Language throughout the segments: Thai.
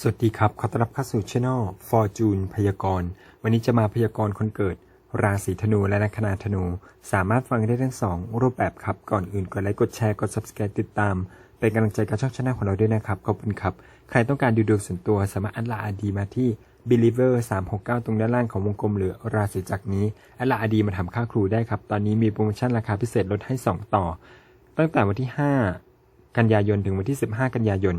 สวัสดีครับ ขอต้อนรับเข้าสู่ช่อง Fortune พยากรณ์ วันนี้จะมาพยากรณ์คนเกิด ราศีธนูและลัคนาธนู สามารถฟังได้ทั้งสองรูปแบบครับ ก่อนอื่นกดไลค์ กดแชร์ กด Subscribe ติดตาม เป็นกำลังใจกับช่องช anel ของเราด้วยนะครับ ขอบคุณครับ ใครต้องการดูดวงส่วนตัวสามารถอัลลาอาดีมาที่ Believer 369 ตรงด้านล่างของวงกลมหรือราศีจักรนี้ อัลลาอาดีมาทำค่าครูได้ครับ ตอนนี้มีโปรโมชั่นราคาพิเศษลดให้ 2 ต่อ ตั้งแต่วันที่ 5 กันยายนถึงวันที่ 15 กันยายน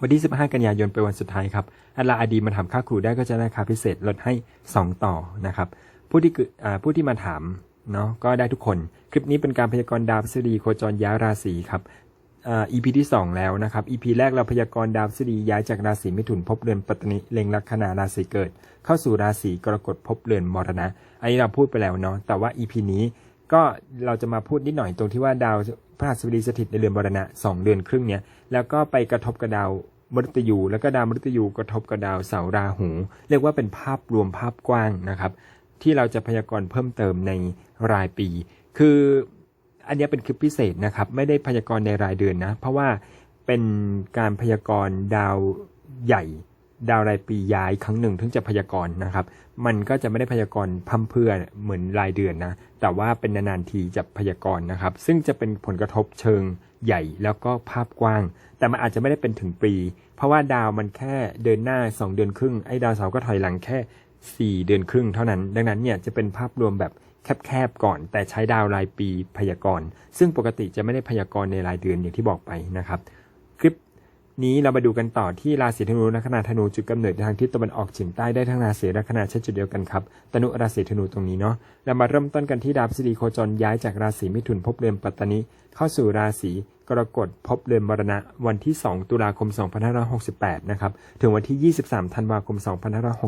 วันที่ 15 กันยายนเป็นวันสุดท้ายครับอัลลาอาดีมาถามค่าครูได้ก็จะได้ราคาพิเศษลดให้ 2 ต่อนะครับผู้ที่ผู้ที่มาถามเนาะก็ได้ทุกคน คลิปนี้เป็นการพยากรณ์ดาวพฤษฎีโคจรย้ายราศีครับอ่า EP ที่ 2 แล้วนะครับ EP แรกเราพยากรณ์ดาวพฤษฎีย้ายจากราศีมิถุนภพเรือนปัตตนิเล็งลัคนาราศีเกิด เข้าสู่ราศีกรกฎภพเรือนมรณะ อันนี้เราพูดไปแล้วเนาะแต่ว่า EP นี้ ก็เราจะมาพูดนิดหน่อยตรงที่ว่าดาวพฤหัสบดีสถิตในเรือนมรณะสองเดือนครึ่งเนี้ยแล้วก็ไปกระทบกับดาวมฤตยูแล้วก็ดาวมฤตยูกระทบกับดาวเสาราหู เรียกว่าเป็นภาพรวมภาพกว้างนะครับ ที่เราจะพยากรณ์เพิ่มเติมในรายปี คืออันนี้เป็นคลิปพิเศษนะครับ ไม่ได้พยากรณ์ในรายเดือนนะ เพราะว่าเป็นการพยากรณ์ดาวใหญ่ ดาวรายปีย้ายครั้งหนึ่งถึงจะพยากรณ์นะครับ มันก็จะไม่ได้พยากรณ์พั่มเพื่อเหมือนรายเดือนนะ แต่ว่าเป็นนานๆทีจะพยากรณ์นะครับ ซึ่งจะเป็นผลกระทบเชิงใหญ่แล้วก็ภาพกว้าง แต่มันอาจจะไม่ได้เป็นถึงปี เพราะว่าดาวมันแค่เดินหน้า 2 เดือนครึ่ง ไอ้ดาวเสาร์ก็ถอยหลังแค่ 4 เดือนครึ่งเท่านั้น ดังนั้นเนี่ยจะเป็นภาพรวมแบบแคบๆก่อน แต่ใช้ดาวรายปีพยากรณ์ ซึ่งปกติจะไม่ได้พยากรณ์ในรายเดือนอย่างที่บอกไปนะครับ คลิป นี้เรามาดูกันต่อที่ราศีธนูลัคนาธนูจุดกำเนิดทางทิศตะวันออกเฉียงใต้ได้ทั้งราศีลัคนาเช่นจุดเดียวกันครับตนุราศีธนูตรงนี้เนาะเรามาเริ่มต้นกันที่ดาวพฤษฎีโคจรย้ายจากราศีมิถุนภพเรือนปัตตนิเข้าสู่ราศีกรกฎภพเรือนมรณะวันที่ 2 ตุลาคม 2568 นะครับถึงวันที่ 23 ธันวาคม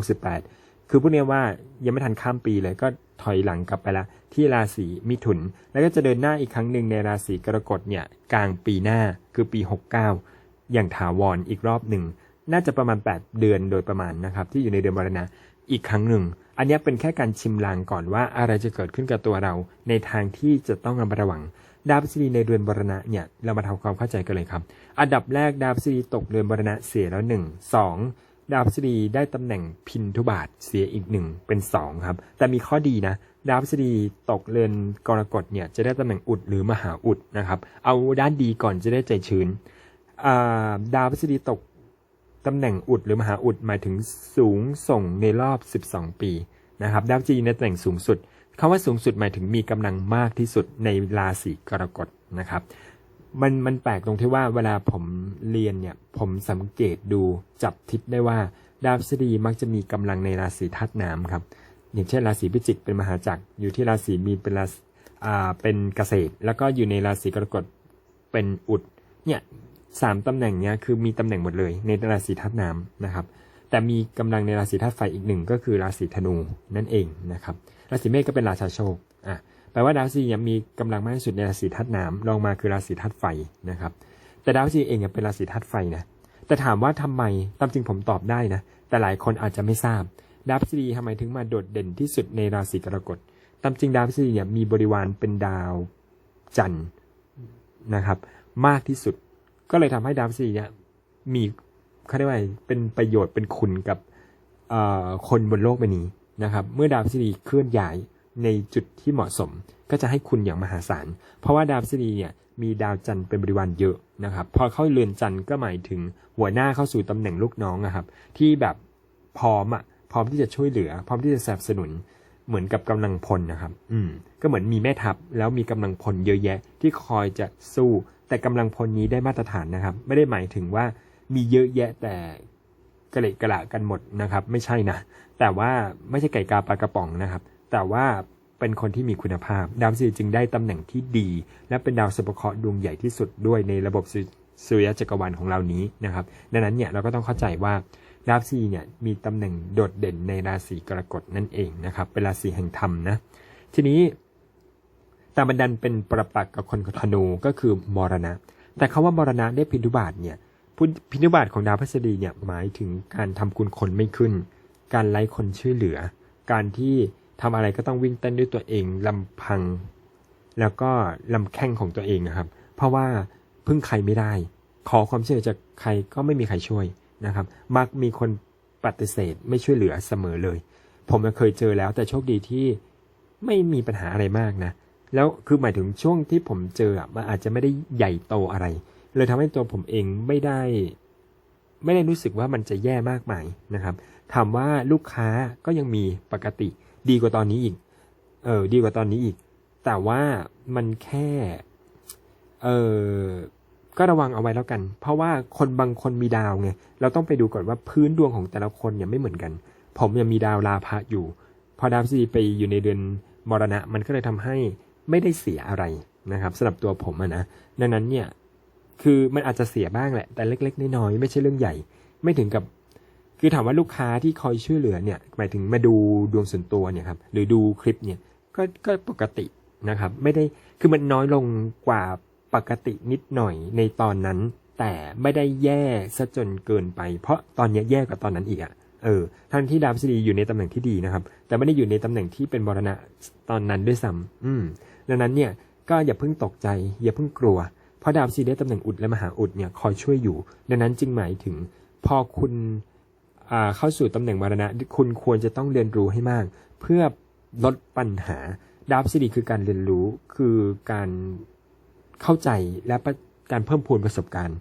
2568 คือพูดง่ายว่ายังไม่ทันข้ามปีเลยก็ถอยหลังกลับไปละที่ราศีมิถุน แล้วก็จะเดินหน้าอีกครั้งหนึ่งในราศีกรกฎเนี่ยกลางปีหน้าคือปี 69 อย่างถาวรอีกรอบหนึ่ง น่าจะประมาณ 8 เดือนโดยประมาณนะครับ ที่อยู่ในเดือนมรณะอีกครั้งหนึ่ง อันนี้เป็นแค่การชิมลางก่อนว่าอะไรจะเกิดขึ้นกับตัวเรา ในทางที่จะต้องระมัดระวัง ดาวพฤษฎีในเดือนมรณะเนี่ยเรามาทำความเข้าใจกันเลยครับ อันดับแรกดาวพฤษฎีตกเดือนมรณะเสียแล้วหนึ่งสองดาวพฤษฎีได้ตำแหน่งพินทุบาทเสียอีกหนึ่งเป็นสองครับ แต่มีข้อดีนะดาวพฤษฎีตกเรือนกรกฎเนี่ยจะได้ตำแหน่งอุดหรือมหาอุดนะครับ เอาด้านดีก่อนจะได้ใจชื้น ดาวพฤษฎีตกตำแหน่งอุดหรือมหาอุดหมายถึงสูงส่งในรอบ 12 ปีนะครับดาวพฤษฎีในตำแหน่งสูงสุดคำว่าสูงสุดหมายถึงมีกำลังมากที่สุดในราศีกรกฎนะครับมันมันแปลกตรงที่ว่าเวลาผมเรียนเนี่ยผมสังเกตดูจับทิศได้ว่า ดาวพฤษฎีมักจะมีกำลังในราศีธาตุน้ำครับอย่างเช่นราศีพิจิกเป็นมหาจักรอยู่ที่ราศีมีนเป็นราศีอ่าเป็นเกษตร แล้วก็อยู่ในราศีกรกฎเป็นอุดเนี่ย สามตำแหน่งเนี้ยคือมีตำแหน่งหมดเลยในราศีธาตุน้ำนะครับ แต่มีกำลังในราศีธาตุไฟอีกหนึ่งก็คือราศีธนูนั่นเองนะครับ ราศีเมษก็เป็นราชาโชคอะแปลว่าดาวพฤษฎีรีมีกำลังมากที่สุดในราศีธาตุน้ำรองมาคือราศีธาตุไฟนะครับ แต่ดาวพฤษฎีเองเป็นราศีธาตุไฟนะแต่ถามว่าทำไมตามจริงผมตอบได้นะ แต่หลายคนอาจจะไม่ทราบ ดาวพฤษฎีทำไมถึงมาโดดเด่นที่สุดในราศีกรกฎตามจริงดาวพฤษฎีเนี่ยมีบริวารเป็นดาวจันทร์นะครับ มากที่สุด ก็เลยทำให้ดาวพฤษฎีเนี่ยมีเขาเรียกว่าเป็นประโยชน์เป็นคุณกับคนบนโลกใบนี้นะครับ เมื่อดาวพฤษฎีเคลื่อนย้ายในจุดที่เหมาะสม ก็จะให้คุณอย่างมหาศาล เพราะว่าดาวพฤษฎีเนี่ยมีดาวจันทร์เป็นบริวารเยอะนะครับ พอเข้าเรือนจันทร์ก็หมายถึงหัวหน้าเข้าสู่ตำแหน่งลูกน้องนะครับ ที่แบบพร้อมอะพร้อมที่จะช่วยเหลือ พร้อมที่จะสนับสนุนเหมือนกับกำลังพลนะครับ อืม ก็เหมือนมีแม่ทัพแล้วมีกำลังพลเยอะแยะที่คอยจะสู้ แต่กำลังพลนี้ได้มาตรฐานนะครับ ไม่ได้หมายถึงว่ามีเยอะแยะแต่กระเละกระละกันหมดนะครับ ไม่ใช่นะ แต่ว่าไม่ใช่ไก่กาปลากระป๋องนะครับ แต่ว่าเป็นคนที่มีคุณภาพ ดาวพฤษฎีจึงได้ตำแหน่งที่ดี และเป็นดาวสุภเคราะห์ดวงใหญ่ที่สุดด้วยในระบบสุสริยะจักรวาลของเรานี้นะครับ ดังนั้นเนี่ยเราก็ต้องเข้าใจว่าดาวพฤษฎีเนี่ยมีตำแหน่งโดดเด่นในราศีกรกฎนั่นเองนะครับ เป็นราศีแห่งธรรมนะ ทีนี้ แตามบันดันเป็นประปักษ์กับคนธนูก็คือมรณะ แต่คาว่ามรณะได้พินทุบาทเนี่ยพินทุบาทของดาวพฤษฎีเนี่ยหมายถึงการทำคุณคนไม่ขึ้น การไล่คนช่วยเหลือ การที่ทำอะไรก็ต้องวิ่งเต้นด้วยตัวเองลำพัง แล้วก็ลำแข้งของตัวเองนะครับ เพราะว่าพึ่งใครไม่ได้ ขอความช่วยเหลือจากใครก็ไม่มีใครช่วยนะครับ มักมีคนปฏิเสธไม่ช่วยเหลือเสมอเลย ผมเคยเจอแล้วแต่โชคดีที่ไม่มีปัญหาอะไรมากนะ แล้วคือหมายถึงช่วงที่ผมเจอมันอาจจะไม่ได้ใหญ่โตอะไร เลยทำให้ตัวผมเองไม่ได้ ไม่ได้รู้สึกว่ามันจะแย่มากมายนะครับถามว่าลูกค้าก็ยังมีปกติ ดีกว่าตอนนี้อีก เออดีกว่าตอนนี้อีก แต่ว่ามันแค่เออก็ระวังเอาไว้แล้วกัน เพราะว่าคนบางคนมีดาวไง เราต้องไปดูก่อนว่าพื้นดวงของแต่ละคนเนี่ยไม่เหมือนกัน ผมยังมีดาวลาภะอยู่ พอดาวพฤหัสไปอยู่ในเดือนมรณะ มันก็เลยทำให้ ไม่ได้เสียอะไรนะครับสำหรับตัวผมะนะดังนั้นเนี่ยคือมันอาจจะเสียบ้างแหละ แต่เล็ก ๆ น้อยๆไม่ใช่เรื่องใหญ่ ไม่ถึงกับคือถามว่าลูกค้าที่คอยช่วยเหลือเนี่ยหมายถึงมาดูดวงส่วนตัวเนี่ยครับหรือดูคลิปเนี่ยก็ก็ปกตินะครับ ไม่ได้คือมันน้อยลงกว่าปกตินิดหน่อยในตอนนั้น แต่ไม่ได้แย่ซะจนเกินไป เพราะตอนนี้แย่กว่าตอนนั้นอีกอะ เออทั้งที่ดาวพฤหัสอยู่ในตำแหน่งที่ดีนะครับ แต่ไม่ได้อยู่ในตำแหน่งที่เป็นมรณะตอนนั้นด้วยซ้ำอืมดังนั้นเนี่ยก็อย่าเพิ่งตกใจ อย่าเพิ่งกลัว เพราะดาวพฤหัสบดีได้ตำแหน่งอุดและมหาอุดเนี่ยคอยช่วยอยู่ ดังนั้นจึงหมายถึงพอคุณอ่าเข้าสู่ตำแหน่งมรณะคุณควรจะต้องเรียนรู้ให้มาก เพื่อลดปัญหาดาวพฤหัสคือการเรียนรู้คือการเข้าใจและการเพิ่มพูนประสบการณ์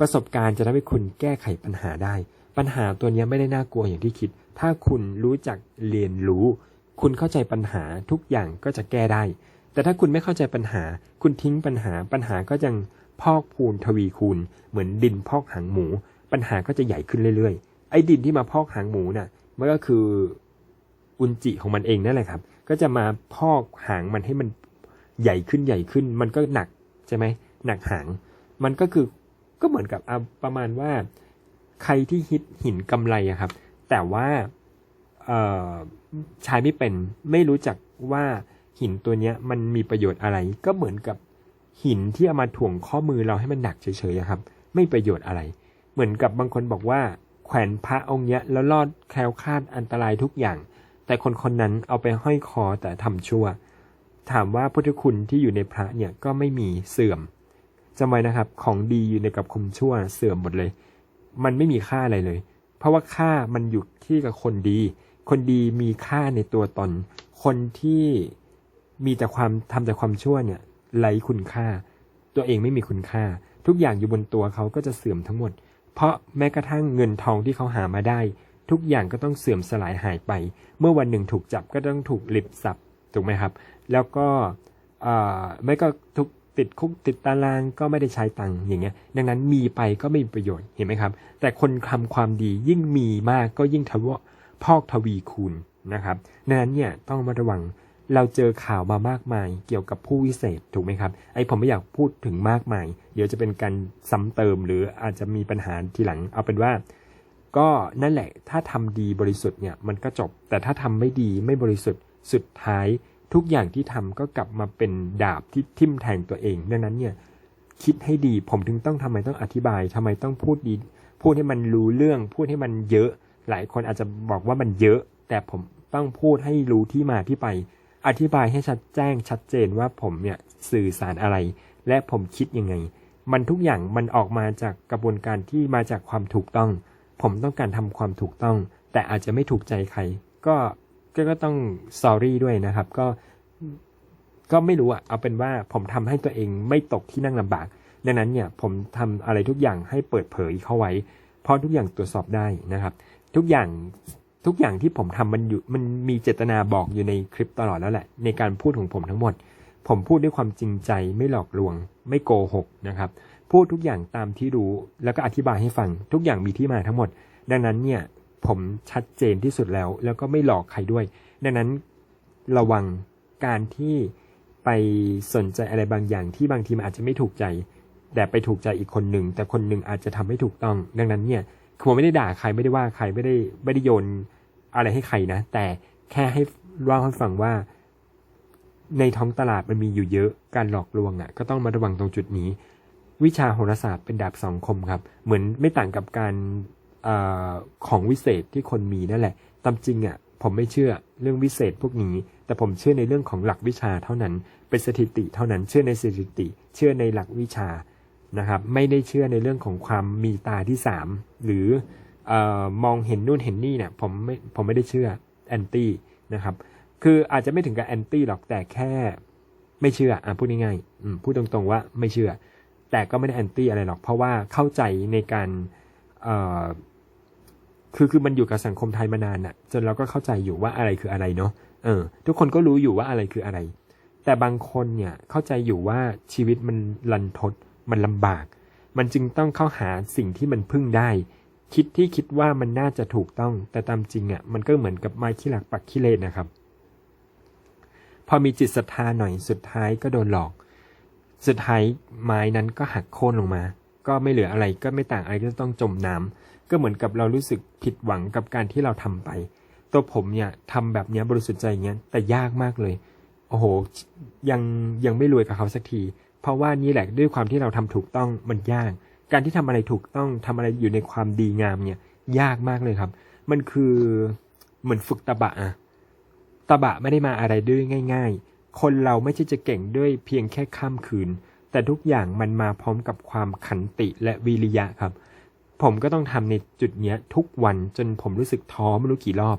ประสบการณ์จะทำให้คุณแก้ไขปัญหาได้ ปัญหาตัวนี้ไม่ได้น่ากลัวอย่างที่คิด ถ้าคุณรู้จักเรียนรู้ คุณเข้าใจปัญหาทุกอย่างก็จะแก้ได้ แต่ถ้าคุณไม่เข้าใจปัญหา คุณทิ้งปัญหา ปัญหาก็ยังพอกพูนทวีคูณ เหมือนดินพอกหางหมู ปัญหาก็จะใหญ่ขึ้นเรื่อยๆ ไอ้ดินที่มาพอกหางหมูน่ะ มันก็คืออุนจิของมันเองนั่นแหละครับ ก็จะมาพอกหางมันให้มันใหญ่ขึ้นใหญ่ขึ้น มันก็หนักใช่ไหมหนักหาง มันก็คือก็เหมือนกับอะประมาณว่า ใครที่ฮิตหินกำไรอะครับ แต่ว่าเใช้ไม่เป็นไม่รู้จักว่าหินตัวเนี้ยมันมีประโยชน์อะไร ก็เหมือนกับหินที่เอามาถ่วงข้อมือเราให้มันหนักเฉยๆครับ ไม่ประโยชน์อะไร เหมือนกับบางคนบอกว่า แขวนพระองค์เนี้ยแล้วรอดแคล้วคลาดอันตรายทุกอย่าง แต่คนคนนั้นเอาไปห้อยคอแต่ทำชั่ว ถามว่าพุทธคุณที่อยู่ในพระเนี่ยก็ไม่มีเสื่อมจำไว้นะครับ ของดีอยู่ในกับคมชั่วเสื่อมหมดเลย มันไม่มีค่าอะไรเลย เพราะว่าค่ามันอยู่ที่กับคนดี คนดีมีค่าในตัวตน คนที่มีแต่ความทำแต่ความชั่วเนี่ยไร้คุณค่า ตัวเองไม่มีคุณค่า ทุกอย่างอยู่บนตัวเขาก็จะเสื่อมทั้งหมด เพราะแม้กระทั่งเงินทองที่เขาหามาได้ ทุกอย่างก็ต้องเสื่อมสลายหายไป เมื่อวันหนึ่งถูกจับก็ต้องถูกลิบสับถูกไหมครับ แล้วก็ไม่ก็ทุก ติดคุกติดตารางก็ไม่ได้ใช้ตังค์อย่างเงี้ย ดังนั้นมีไปก็ไม่มีประโยชน์เห็นไหมครับ แต่คนทำความดียิ่งมีมากก็ยิ่งทวพอกทวีคูณนะครับดังนั้นเนี่ยต้องมาระวังเราเจอข่าวมามากมายเกี่ยวกับผู้วิเศษถูกไหมครับ ไอ้ผมไม่อยากพูดถึงมากมาย เดี๋ยวจะเป็นการซ้ำเติมหรืออาจจะมีปัญหาทีหลัง เอาเป็นว่า ก็นั่นแหละถ้าทำดีบริสุทธิ์เนี่ยมันก็จบ แต่ถ้าทำไม่ดีไม่บริสุทธิ์สุดท้าย ทุกอย่างที่ทำก็กลับมาเป็นดาบที่ทิ่มแทงตัวเอง ดังนั้นเนี่ยคิดให้ดีผมถึงต้องทำไมต้องอธิบายทำไมต้องพูดดี พูดให้มันรู้เรื่อง พูดให้มันเยอะ หลายคนอาจจะบอกว่ามันเยอะ แต่ผมต้องพูดให้รู้ที่มาที่ไป อธิบายให้ชัดแจ้งชัดเจนว่าผมเนี่ยสื่อสารอะไร และผมคิดยังไง มันทุกอย่างมันออกมาจากกระบวนการที่มาจากความถูกต้อง ผมต้องการทำความถูกต้อง แต่อาจจะไม่ถูกใจใคร ก็ก็ก็ต้อง sorry ด้วยนะครับ ก็ ก็ไม่รู้อะเอาเป็นว่าผมทำให้ตัวเองไม่ตกที่นั่งลำบาก ดังนั้นเนี่ยผมทำอะไรทุกอย่างให้เปิดเผยเข้าไว้ เพราะทุกอย่างตรวจสอบได้นะครับ ทุกอย่างทุกอย่างที่ผมทำมันอยู่มันมีเจตนาบอกอยู่ในคลิปตลอดแล้วแหละ ในการพูดของผมทั้งหมด ผมพูดด้วยความจริงใจไม่หลอกลวง ไม่โกหกนะครับ พูดทุกอย่างตามที่รู้แล้วก็อธิบายให้ฟัง ทุกอย่างมีที่มาทั้งหมด ดังนั้นเนี่ยผมชัดเจนที่สุดแล้ว แล้วก็ไม่หลอกใครด้วย ดังนั้นระวัง การที่ไปสนใจอะไรบางอย่างที่บางทีมันอาจจะไม่ถูกใจ แต่ไปถูกใจอีกคนหนึ่ง แต่คนหนึ่งอาจจะทำให้ถูกต้อง ดังนั้นเนี่ยคือผมไม่ได้ด่าใครไม่ได้ว่าใครไม่ได้ไม่ได้โยนอะไรให้ใครนะ แต่แค่ให้เล่าให้ฟังว่า ในท้องตลาดมันมีอยู่เยอะการหลอกลวงอะ่ะ ก็ต้องมาระวังตรงจุดนี้ วิชาโหราศาสตร์เป็นดาบสองคมครับ เหมือนไม่ต่างกับการอของวิเศษที่คนมีนั่นแหละตามจริงอะ่ะ ผมไม่เชื่อเรื่องวิเศษพวกนี้ แต่ผมเชื่อในเรื่องของหลักวิชาเท่านั้น เป็นสถิติเท่านั้น เชื่อในสถิติ เชื่อในหลักวิชา นะครับ ไม่ได้เชื่อในเรื่องของความมีตาที่สามหรือออมองเห็นนู่นเห็นนี่เนี่ย ผมไม่ ผมไม่ได้เชื่อแอนตี้นะครับ คืออาจจะไม่ถึงกับแอนตี้หรอก แต่แค่ ไม่เชื่อ อะพูดง่ายๆพูดตรงๆว่าไม่เชื่อ แต่ก็ไม่ได้แอนตี้อะไรหรอก เพราะว่าเข้าใจในการ คือคือมันอยู่กับสังคมไทยมานานอะจนเราก็เข้าใจอยู่ว่าอะไรคืออะไรเนาะเออ ทุกคนก็รู้อยู่ว่าอะไรคืออะไร แต่บางคนเนี่ยเข้าใจอยู่ว่าชีวิตมันลันทดมันลำบาก มันจึงต้องเข้าหาสิ่งที่มันพึ่งได้ คิดที่คิดว่ามันน่าจะถูกต้อง แต่ตามจริงอะ่ะมันก็เหมือนกับไม้ขี้หลักปักขี้เลนนะครับ พอมีจิตศรัทธาหน่อยสุดท้ายก็โดนหลอก สุดท้ายไม้นั้นก็หักโค่นลงมา ก็ไม่เหลืออะไรก็ไม่ต่างอะไรก็ต้องจมน้ำ ก็เหมือนกับเรารู้สึกผิดหวังกับการที่เราทำไป ตัวผมเนี่ยทำแบบเนี้ยบริสุทธิ์ใจอย่างเงี้ยแต่ยากมากเลย โอ้โหยังยังไม่รวยกับเขาสักที เพราะว่านี่แหละด้วยความที่เราทำถูกต้องมันยาก การที่ทำอะไรถูกต้องทำอะไรอยู่ในความดีงามเนี่ยยากมากเลยครับ มันคือเหมือนฝึกตะบะอะตะบะไม่ได้มาอะไรด้วยง่าย ๆ คนเราไม่ใช่จะเก่งด้วยเพียงแค่ข้ามคืน แต่ทุกอย่างมันมาพร้อมกับความขันติและวิริยะครับ ผมก็ต้องทำในจุดเนี้ยทุกวันจนผมรู้สึกท้อไม่รู้กี่รอบ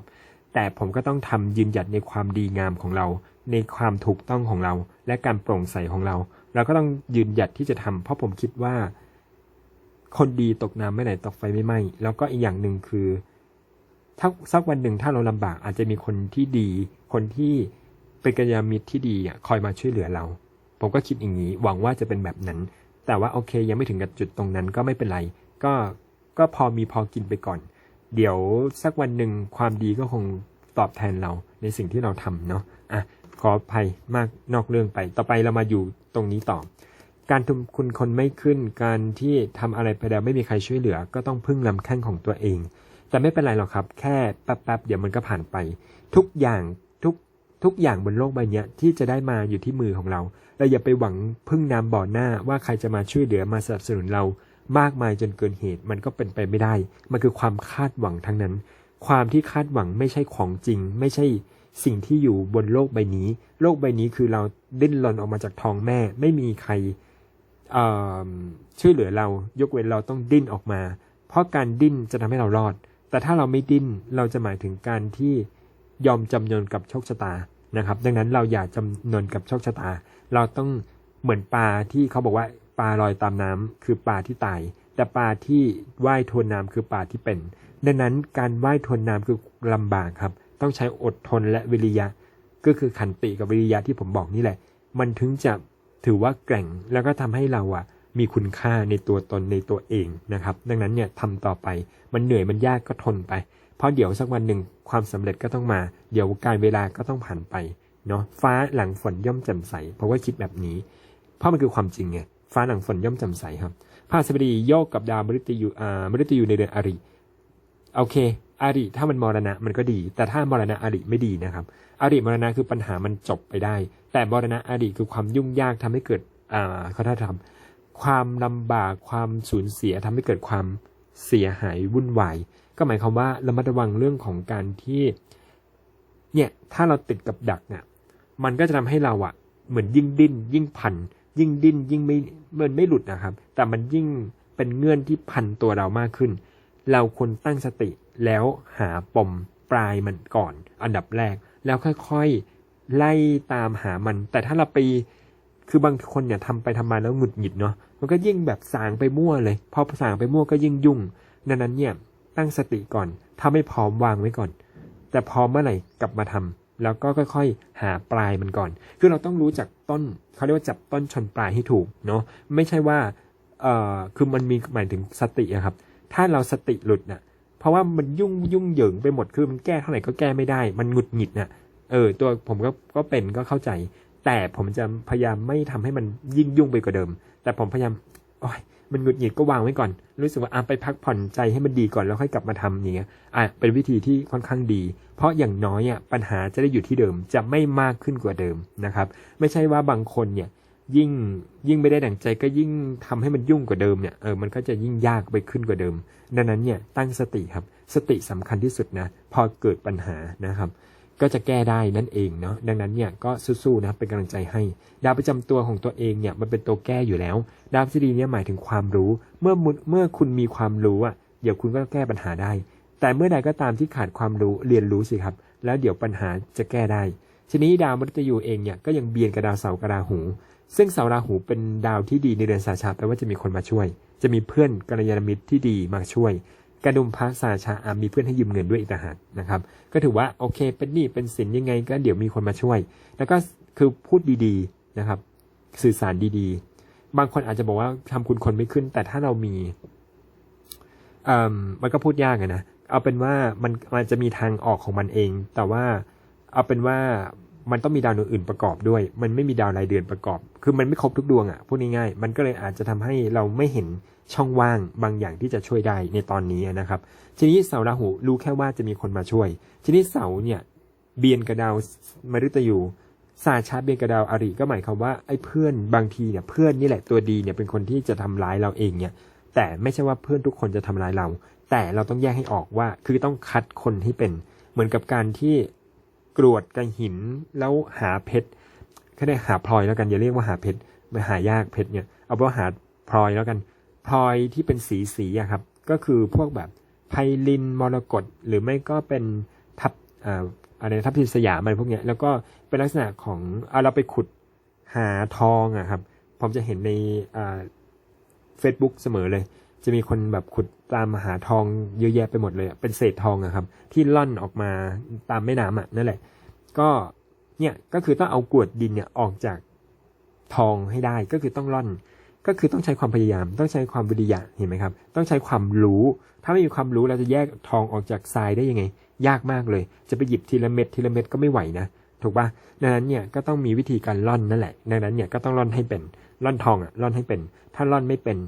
แต่ผมก็ต้องทำยืนหยัดในความดีงามของเรา ในความถูกต้องของเรา และการโปร่งใสของเรา เราก็ต้องยืนหยัดที่จะทำเพราะผมคิดว่า คนดีตกน้ำไม่ไหลตกไฟไม่ไหม้แล้วก็อีกอย่างหนึ่งคือถ้าสักวันหนึ่งถ้าเราลำบากอาจจะมีคนที่ดี คนที่เป็นกัลยาณมิตรที่ดีคอยมาช่วยเหลือเรา ผมก็คิดอย่างนี้หวังว่าจะเป็นแบบนั้น แต่ว่าโอเคยังไม่ถึงกับจุดตรงนั้นก็ไม่เป็นไร ก็ ก็พอมีพอกินไปก่อน เดี๋ยวสักวันหนึ่งความดีก็คงตอบแทนเราในสิ่งที่เราทำเนาะอะขออภัยมากนอกเรื่องไป ต่อไปเรามาอยู่ตรงนี้ต่อ การทุนคุณคนไม่ขึ้น การที่ทำอะไรไปแล้วไม่มีใครช่วยเหลือ ก็ต้องพึ่งลำแข้งของตัวเอง แต่ไม่เป็นไรหรอกครับ แค่แป๊บๆเดี๋ยวมันก็ผ่านไป ทุกอย่างทุกทุกอย่างบนโลกใบนี้ที่จะได้มาอยู่ที่มือของเรา เราอย่าไปหวังพึ่งน้ำบ่อหน้าว่าใครจะมาช่วยเหลือมาสนับสนุนเรา มากมายจนเกินเหตุ มันก็เป็นไปไม่ได้ มันคือความคาดหวังทั้งนั้น ความที่คาดหวังไม่ใช่ของจริง ไม่ใช่สิ่งที่อยู่บนโลกใบนี้ โลกใบนี้คือเราดิ้นรนออกมาจากท้องแม่ ไม่มีใครช่วยเหลือเรา ยกเว้นเราต้องดิ้นออกมา เพราะการดิ้นจะทำให้เรารอด แต่ถ้าเราไม่ดิ้น เราจะหมายถึงการที่ยอมจำนนกับโชคชะตา นะครับ ดังนั้นเราอย่าจำนนกับโชคชะตา เราต้องเหมือนปลาที่เขาบอกว่า ปลาลอยตามน้ำคือปลาที่ตาย แต่ปลาที่ว่ายทวนน้ำคือปลาที่เป็น ดังนั้นการว่ายทวนน้ำคือลำบากครับ ต้องใช้อดทนและวิริยะ ก็คือขันติกับวิริยะที่ผมบอกนี่แหละ มันถึงจะถือว่าแกร่งแล้วก็ทำให้เราอะมีคุณค่าในตัวตนในตัวเองนะครับ ดังนั้นเนี่ยทำต่อไปมันเหนื่อยมันยากก็ทนไป เพราะเดี๋ยวสักวันหนึ่งความสำเร็จก็ต้องมา เดี๋ยวการเวลาก็ต้องผ่านไปเนาะฟ้าหลังฝนย่อมแจ่มใสเพราะว่าคิดแบบนี้ เพราะมันคือความจริงไง ฟ้าหลังฝนย่อมจ่มใสครับพระสบดีโยกกับดาวมฤตยูอ่ามฤตยูในเดือนอริโอเคอาริถ้ามันมรณะมันก็ดี แต่ถ้ามรณะอาริไม่ดีนะครับอาริมรณะคือปัญหามันจบไปได้ แต่มรณะอาริคือความยุ่งยากทำให้เกิดอ่าเขาถ้าทำความลำบากความสูญเสียทำให้เกิดความเสียหายวุ่นวายก็หมายความว่าระมัดระวังเรื่องของการที่เนี่ยถ้าเราติดกับดักเนี่ยมันก็จะทำให้เราอะเหมือนยิ่งดิ้นยิ่งพัน ยิ่งดิ้นยิ่งไม่มันไม่หลุดนะครับ แต่มันยิ่งเป็นเงื่อนที่พันตัวเรามากขึ้น เราควรตั้งสติแล้วหาปมปลายมันก่อน อันดับแรก แล้วค่อยๆไล่ตามหามัน แต่ถ้าเราไปคือบางคนเนี่ยทำไปทำมาแล้วหงุดหงิดเนาะมันก็ยิ่งแบบสางไปมั่วเลยพอสางไปมั่วก็ยิ่งยุ่งดังนั้นเนี่ยตั้งสติก่อน ถ้าไม่พร้อมวางไว้ก่อน แต่พร้อมเมื่อไหร่กลับมาทำ แล้วก็ค่อยๆ หาปลายมันก่อน คือเราต้องรู้จักต้นเขาเรียกว่าจับต้นชนปลายให้ถูกเนาะไม่ใช่ว่าเอ่อคือมันมีหมายถึงสติอะครับ ถ้าเราสติหลุดน่ะเพราะว่ามันยุ่งยุ่งเหยิงไปหมดคือมันแก้เท่าไหร่ก็แก้ไม่ได้ มันหงุดหงิดน่ะเออตัวผมก็ก็เป็นก็เข้าใจ แต่ผมจะพยายามไม่ทำให้มันยิ่งยุ่งไปกว่าเดิม แต่ผมพยายามโอ้ย มันหงุดหงิดก็วางไว้ก่อน รู้สึกว่าอะไปพักผ่อนใจให้มันดีก่อนแล้วค่อยกลับมาทำอย่างเงี้ยอะเป็นวิธีที่ค่อนข้างดี เพราะอย่างน้อยอะปัญหาจะได้อยู่ที่เดิมจะไม่มากขึ้นกว่าเดิมนะครับ ไม่ใช่ว่าบางคนเนี่ยยิ่งยิ่งไม่ได้ดั่งใจก็ยิ่งทำให้มันยุ่งกว่าเดิมเนี่ยเออมันก็จะยิ่งยากไปขึ้นกว่าเดิม ดังนั้นเนี่ยตั้งสติครับสติสำคัญที่สุดนะพอเกิดปัญหานะครับ ก็จะแก้ได้นั่นเองเนาะดังนั้นเนี่ยก็สู้ๆนะครับเป็นกำลังใจให้ ดาวประจำตัวของตัวเองเนี่ยมันเป็นตัวแก้อยู่แล้ว ดาวพฤษฎีเนี่ยหมายถึงความรู้ เมื่อเมื่อคุณมีความรู้อะเดี๋ยวคุณก็แก้ปัญหาได้ แต่เมื่อใดก็ตามที่ขาดความรู้เรียนรู้สิครับ แล้วเดี๋ยวปัญหาจะแก้ได้ทีนี้ดาวมฤตยูเองเนี่ยก็ยังเบียนกับดาวเสาร์กับราหู ซึ่งเสาร์ราหูเป็นดาวที่ดีในเดือนสาชาแปลว่าจะมีคนมาช่วย จะมีเพื่อนกัลยาณมิตรที่ดีมาช่วย กระดุมพระสาชาอามีเพื่อนให้ยืมเงินด้วยอีกต่างหากนะครับ ก็ถือว่าโอเค เป็นหนี้เป็นสินยังไงก็เดี๋ยวมีคนมาช่วย แล้วก็คือพูดดีๆนะครับ สื่อสารดีๆ บางคนอาจจะบอกว่าทำคุณคนไม่ขึ้น แต่ถ้าเรามีเอ่อมันก็พูดยากอะนะเอาเป็นว่ามันมันจะมีทางออกของมันเอง แต่ว่าเอาเป็นว่า มันต้องมีดาวดวงอื่นประกอบด้วย มันไม่มีดาวรายเดือนประกอบ คือมันไม่ครบทุกดวงอะ่ะพูดง่ายๆมันก็เลยอาจจะทำให้เราไม่เห็นช่องว่างบางอย่างที่จะช่วยได้ในตอนนี้นะครับ ทีนี้เสาราหูรู้แค่ว่าจะมีคนมาช่วย ทีนี้เสาเนี่ยเบียนกับดาวมฤตยูสาชาเบียนกับดาวอาริก็หมายความว่าไอ้เพื่อนบางทีเนี่ยเพื่อนนี่แหละตัวดีเนี่ยเป็นคนที่จะทำร้ายเราเองเนี่ย แต่ไม่ใช่ว่าเพื่อนทุกคนจะทำร้ายเรา แต่เราต้องแยกให้ออกว่าคือต้องคัดคนให้เป็นเหมือนกับการที่ กรวดกับหินแล้วหาเพชรแค่ได้หาพลอยแล้วกันอย่าเรียกว่าหาเพชรไม่หายากเพชรเนี่ยเอาเป็นว่าหาพลอยแล้วกันพลอยที่เป็นสีสีอะครับ ก็คือพวกแบบไพลินมรกตหรือไม่ก็เป็นทับอะไรทับทิมสยามอะไรพวกเนี้ยแล้วก็เป็นลักษณะของเอาเราไปขุดหาทองอะครับผมจะเห็นในอ่า Facebook เสมอเลย จะมีคนแบบขุดตามหาทองเยอะแยะไปหมดเลยเป็นเศษทองอะครับ ที่ล่อนออกมาตามแม่น้ำอะนั่นแหละ ก็เนี่ยก็คือต้องเอากรวดดินเนี่ยออกจากทองให้ได้ก็คือต้องล่อน ก็คือต้องใช้ความพยายาม ต้องใช้ความวิริยะเห็นไหมครับ ต้องใช้ความรู้ ถ้าไม่มีความรู้เราจะแยกทองออกจากทรายได้ยังไง ยากมากเลย จะไปหยิบทีละเม็ดทีละเม็ดก็ไม่ไหวนะถูกปะดังนั้นเนี่ยก็ต้องมีวิธีการล่อนนั่นแหละดังนั้นเนี่ยก็ต้องล่อนให้เป็นล่อนทองอะล่อนให้เป็น ถ้าล่อนไม่เป็น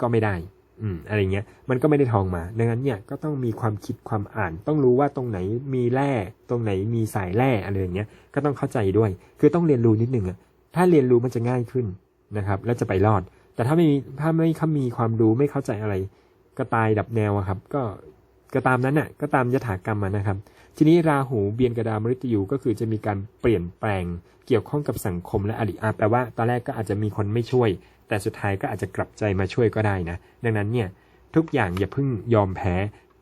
ก็ไม่ได้ อืมอะไรเงี้ยมันก็ไม่ได้ทองมา ดังนั้นเนี่ยก็ต้องมีความคิดความอ่าน ต้องรู้ว่าตรงไหนมีแร่ตรงไหนมีสายแร่อะไรอย่างเงี้ยก็ต้องเข้าใจด้วย คือต้องเรียนรู้นิดนึงอะถ้าเรียนรู้มันจะง่ายขึ้นนะครับ แล้วจะไปรอด แต่ถ้าไม่มีถ้าไม่เขามีความรู้ไม่เข้าใจอะไร ก็ตายดับแนวอะครับ ก็ก็ตามนั้นน่ะก็ตามยถากรรมมานะครับ ทีนี้ราหูเบียนกระดามฤตยูก็คือจะมีการเปลี่ยนแปลงเกี่ยวข้องกับสังคมและอริอาแปลว่าตอนแรกก็อาจจะมีคนไม่ช่วย แต่สุดท้ายก็อาจจะกลับใจมาช่วยก็ได้นะ ดังนั้นเนี่ยทุกอย่างอย่าเพิ่งยอมแพ้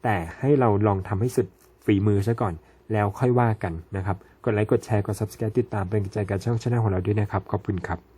แต่ให้เราลองทำให้สุดฝีมือซะก่อน แล้วค่อยว่ากันนะครับ กดไลค์กดแชร์กด subscribe ติดตามเป็นกำลังใจกับช่องช anel ของเราด้วยนะครับ ขอบคุณครับ